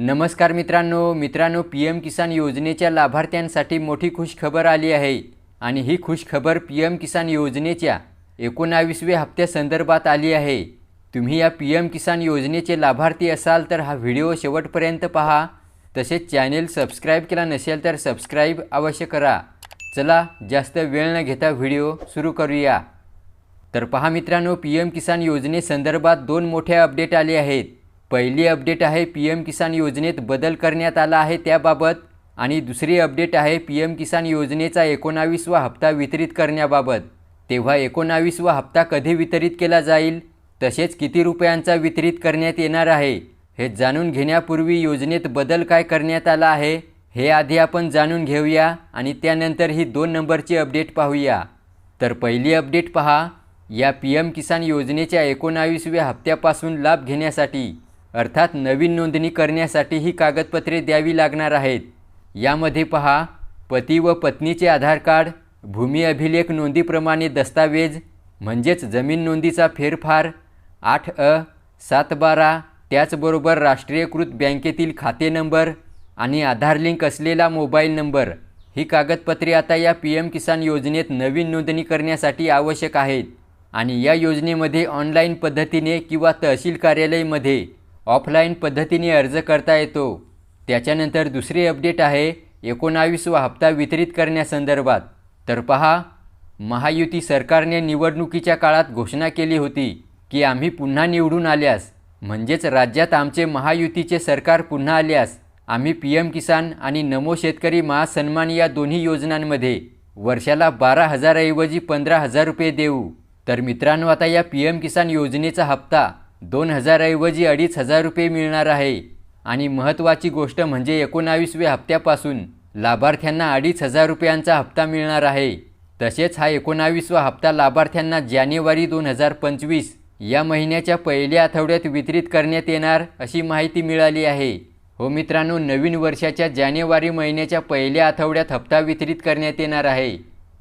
नमस्कार मित्रांनो मित्रांनो पी एम किसान योजनेच्या लाभार्थ्यांसाठी मोठी खुशखबर आली आहे. आणि ही खुशखबर पी एम किसान योजनेच्या एकोणावीसव्या हप्त्यासंदर्भात आली आहे. तुम्ही या पी एम किसान योजनेचे लाभार्थी असाल तर हा व्हिडिओ शेवटपर्यंत पहा. तसेच चॅनेल सबस्क्राईब केला नसेल तर सबस्क्राईब अवश्य करा. चला जास्त वेळ न घेता व्हिडिओ सुरू करूया. तर पहा मित्रांनो पी एम किसान योजनेसंदर्भात दोन मोठे अपडेट आले आहेत. पहिली अपडेट आहे पी एम किसान योजनेत बदल करण्यात आला आहे त्याबाबत आणि दुसरी अपडेट आहे पी एम किसान योजनेचा एकोणावीसवा हप्ता वितरित करण्याबाबत. तेव्हा एकोणावीसवा हप्ता कधी वितरित केला जाईल? तसेच किती रुपयांचा वितरित करण्यात येणार आहे? हे जाणून घेण्यापूर्वी योजनेत बदल काय करण्यात आला आहे हे आधी आपण जाणून घेऊया आणि त्यानंतर ही दोन नंबरची अपडेट पाहूया. तर पहिली अपडेट पहा या पी एम किसान योजनेच्या एकोणावीसव्या हप्त्यापासून लाभ घेण्यासाठी. अर्थात नवीन नोंदणी करण्यासाठी ही कागदपत्रे द्यावी लागणार आहेत. यामध्ये पहा पती व पत्नीचे आधार कार्ड भूमी अभिलेख नोंदीप्रमाणे दस्तावेज म्हणजेच जमीन नोंदीचा फेरफार आठ अ सात बारा त्याचबरोबर राष्ट्रीयकृत बँकेतील खाते नंबर आणि आधार लिंक असलेला मोबाईल नंबर. ही कागदपत्रे आता या पी एम किसान योजनेत नवीन नोंदणी करण्यासाठी आवश्यक आहेत आणि या योजनेमध्ये ऑनलाईन पद्धतीने किंवा तहसील कार्यालयामध्ये ऑफलाईन पद्धतीने अर्ज करता येतो. त्याच्यानंतर दुसरी अपडेट आहे एकोणावीसवा हप्ता वितरित करण्यासंदर्भात. तर पहा महायुती सरकारने निवडणुकीच्या काळात घोषणा केली होती की आम्ही पुन्हा निवडून आल्यास म्हणजेच राज्यात आमचे महायुतीचे सरकार पुन्हा आल्यास आम्ही पी एम किसान आणि नमो शेतकरी महासन्मान या दोन्ही योजनांमध्ये वर्षाला बारा हजाराऐवजी पंधरा हजार रुपये देऊ. तर मित्रांनो आता या पी एम किसान योजनेचा हप्ता दोन हजाराऐवजी अडीच हजार रुपये मिळणार आहे. आणि महत्त्वाची गोष्ट म्हणजे एकोणावीसव्या हप्त्यापासून लाभार्थ्यांना अडीच हजार रुपयांचा हप्ता मिळणार आहे. तसेच हा एकोणावीसवा हप्ता लाभार्थ्यांना जानेवारी दोन हजार पंचवीस या महिन्याच्या पहिल्या आठवड्यात वितरित करण्यात येणार अशी माहिती मिळाली आहे. हो मित्रांनो नवीन वर्षाच्या जानेवारी महिन्याच्या पहिल्या आठवड्यात हप्ता वितरित करण्यात येणार आहे.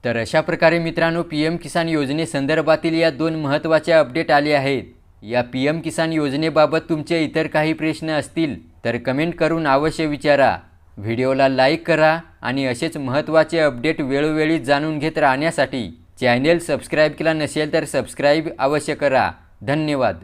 तर अशा प्रकारे मित्रांनो पी एम किसान योजनेसंदर्भातील या दोन महत्त्वाच्या अपडेट आले आहेत. या पी एम किसान योजनेबाबत तुमचे इतर काही प्रश्न असतील तर कमेंट करून अवश्य विचारा. व्हिडिओला लाईक करा आणि असेच महत्त्वाचे अपडेट वेळोवेळी जाणून घेत राहण्यासाठी चॅनेल सबस्क्राईब केला नसेल तर सबस्क्राईब अवश्य करा. धन्यवाद.